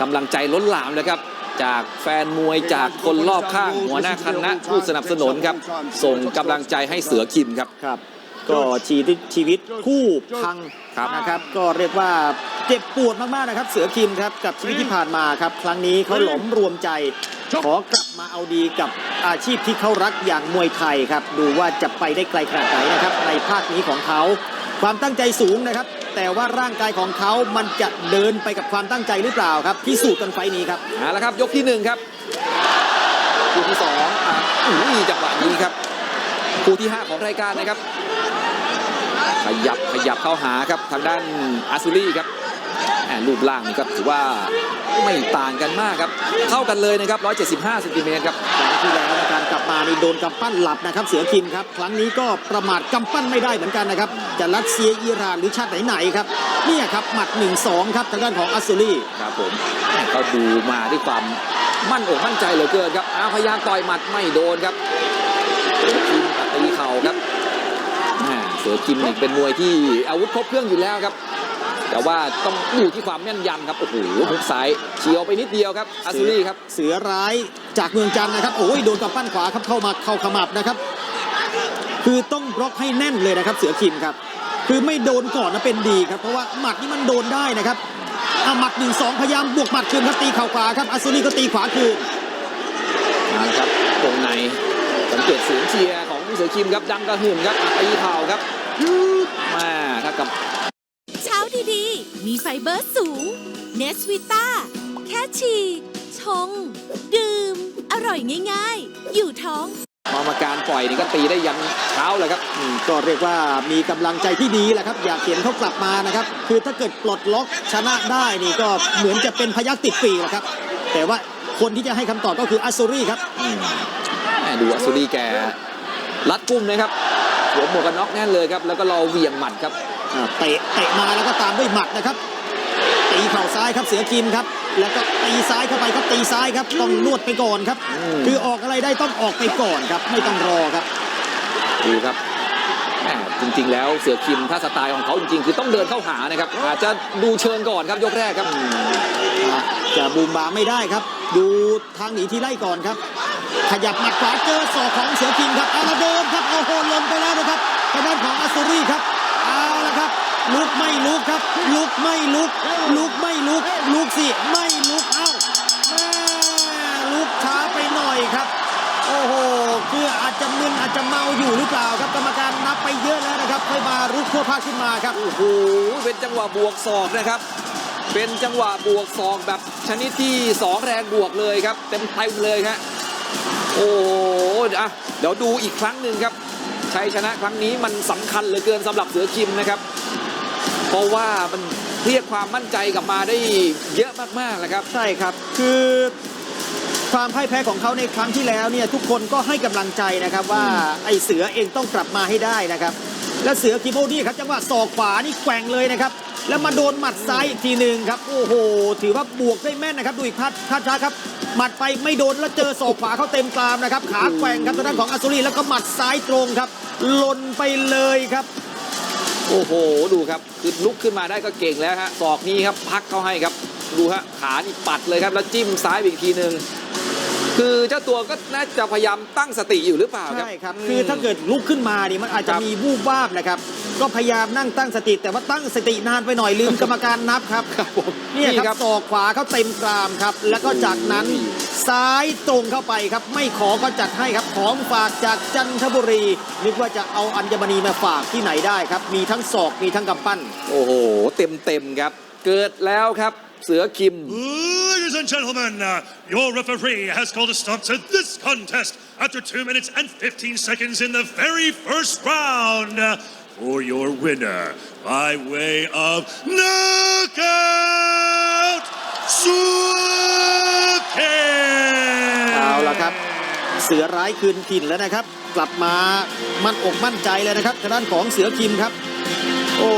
กำลังใจล้นหลามเลยครับ จากแฟนมวยจากคนรอบข้างหัวหน้าคณะผู้สนับสนุนครับ ส่งกำลังใจให้เสือคิมครับครับ ก็ชีวิตชีวิตคู่พังครับนะครับ ก็เรียกว่าเจ็บปวดมากๆนะครับ เสือคิมครับกับชีวิตที่ผ่านมาครับ ครั้งนี้เขาหลอมรวมใจ ขอกลับมาเอาดีกับอาชีพที่เขารักอย่างมวยไทยครับ ดูว่าจะไปได้ไกลขนาดไหนนะครับในภาคนี้ของเขาความตั้งใจสูงนะครับ แต่ว่าร่างกายของเขามันจะเดินไปกับความตั้งใจหรือเปล่าครับพิสูจน์กันไฟล์นี้ครับเอาละครับ ยกที่หนึ่งครับคู่ที่สองอะอุ้ยจังหวะนี้ครับคู่ที่ห้าของรายการนะครับ ขยับขยับเข้าหาครับทางด้านอาซูรี่ครับแหม่รูปร่างนี่ครับถือว่าไม่ต่างกันมากครับ เท่ากันเลยนะครับ 175เซนติเมตรครับครั้ง ที่แล้วในการกลับมานี่โดนกำปั้นหลับนะครับ เสือคิมครับ ครั้งนี้ก็ประมาทกำปั้นไม่ได้เหมือนกันนะครับจะรัสเซียอิหร่านหรือชาติไหนๆครับเนี่ยครับหมัด 1-2 ครับทางด้านของอัสซูรีครับผมก็ดูมาด้วยความมั่นอกมั่นใจเหลือเกินครับอาพยายามต่อยหมัดไม่โดนครับเสือคิมตัดตีเข่าครับเสือคิมนี่เป็นมวยที่อาวุธครบเครื่องอยู่แล้วครับแต่ว่าต้องอยู่ที่ความแม่นยำครับ โอ้โหหุกซ้ายเฉียวไปนิดเดียวครับอาซูรี่ครับ เสือร้าย จากเมืองจันทร์นะครับโอ้ยโดนกำปั้นขวาครับเข้ามาเข้าขมับนะครับ คือต้องบล็อกให้แน่นเลยนะครับ เสือคิมครับ คือไม่โดนก่อนนะเป็นดีครับ เพราะว่าหมัดนี่มันโดนได้นะครับเอาหมัดหนึ่งสองพยายามบวกหมัดคืนครับตีเข่าขวาครับอัสซูรีก็ตีขวาคืนมาแล้วครับวงในสังเกตเสียงเชียร์ของเสือคิมครับดังกระหึ่มครับอะตีเข่าครับมาถ้ากับเช้าดีๆ มีไฟเบอร์สูงเนสวิต้าแค่ฉี่ชงดื่มอ ร่อยง่าย ๆ อยู่ท้องมอมาการปล่อยนี่ก็ตีได้ยันเช้าเลยครับ อืมก็เรียกว่ามีกำลังใจที่ดีแหละครับ อยากเห็นเขากลับมานะครับ คือถ้าเกิดปลดล็อกชนะได้นี่ก็เหมือนจะเป็นพยักติดปีกแหละครับ แต่ว่าคนที่จะให้คำตอบก็คืออัสซูรีครับ อืมแหม่ดูอัสุรีแกรัดกุ้มนะครับสวมหมวกกันน็อกแน่นเลยครับ แล้วก็รอเหวี่ยงหมัดครับ อ่าเตะเตะมาแล้วก็ตามด้วยหมัดนะครับตีเข่าซ้ายครับเสือกินครับ แล้วก็ตีซ้ายเข้าไปครับตีซ้ายครับต้องนวดไปก่อนครับอืมคือออกอะไรได้ต้องออกไปก่อนครับ ไม่ต้องรอครับดูครับแหม่จริง ๆ แล้วเสือคิมถ้าสไตล์ของเขาจริง ๆ คือต้องเดินเข้าหานะครับ อาจจะดูเชิงก่อนครับยกแรกครับอะจะบูมบามไม่ได้ครับ ดูทางหนีที่ไล่ก่อนครับ ขยับหมัดขวาเจอศอกของเสือคิงครับเอาละเดินครับโอ้โหลงไปแล้วนะครับทางด้านของอัสซูรีครับเอาละครับ ลุกไม่ ลุกไม่ลุก ลุกไม่ลุก ลุกสิ ไม่ลุกเอ้าแม่ลุกช้าไปหน่อยครับ โอ้โหคืออาจจะมึนอาจจะเมาอยู่หรือเปล่าครับกรรมการนับไปเยอะแล้วนะครับค่อยมารุกทั่วภาขึ้นมาครับ โอ้โหเป็นจังหวะบวกศอกนะครับเป็นจังหวะบวกศอกแบบชนิดที่2แรงบวกเลยครับ เต็มเต็มเลยครับโอ้โหอะเดี๋ยวดูอีกครั้งหนึ่งครับชัยชนะครั้งนี้มันสำคัญเหลือเกินสำหรับเสือคิมนะครับ เพราะว่ามันเรียกความมั่นใจกลับมาได้เยอะมากๆเลยครับ ใช่ครับ คือความพ่ายแพ้ของเขาในครั้งที่แล้วเนี่ยทุกคนก็ให้กำลังใจนะครับว่าไอ้เสือเองต้องกลับมาให้ได้นะครับ และเสือคิโมนี่ครับจังหวะศอกขวานี่แกว่งเลยนะครับ แล้วมาโดนหมัดซ้ายอีกทีหนึ่งครับโอ้โห ถือว่าบวกได้แม่นนะครับ ดูอีกพัดพัดช้าครับหมัดไปไม่โดนแล้วเจอศอกขวาเขาเต็มกรามนะครับ ขาแกว่งครับทางด้านของอัสซูรีแล้วก็หมัดซ้ายตรงครับหล่นไปเลยครับ โอ้โหดูครับคือลุกขึ้นมาได้ก็เก่งแล้วฮะศอกนี้ครับพักเข้าให้ครับ ดูฮะขานี่ปัดเลยครับ แล้วจิ้มซ้ายไปอีกทีหนึ่งคือเจ้าตัวก็น่าจะพยายามตั้งสติอยู่หรือเปล่าครับใช่ครับ คือถ้าเกิดลุกขึ้นมานี่มันอาจจะครับมีวูบวาบนะครับ ก็พยายามนั่งตั้งสติ แต่ว่าตั้งสตินานไปหน่อยลืมกรรมการนับครับครับผมเนี่ยครับศอกขวาเขาเต็มกรามครับ แล้วก็จากนั้น ซ้ายตรงเข้าไปครับ ไม่ขอก็จัดให้ครับ ของฝากจากจันทบุรี นึกว่าจะเอาอัญมณีมาฝากที่ไหนได้ครับ มีทั้งศอกมีทั้งกำปั้น โอ้โห เต็มเต็มๆครับ เกิดแล้วครับ เสือคิม Ladies and gentlemen, uh, your referee has called a stop to this contest after 2 minutes and 15 seconds in the very first round. Uh, for your winner, by way of knockout, Suakin! เอาละครับ เสือร้ายคืนถิ่นแล้วนะครับ กลับมามั่นอกมั่นใจเลยนะครับทางด้านของเสือคิมครับ โอ้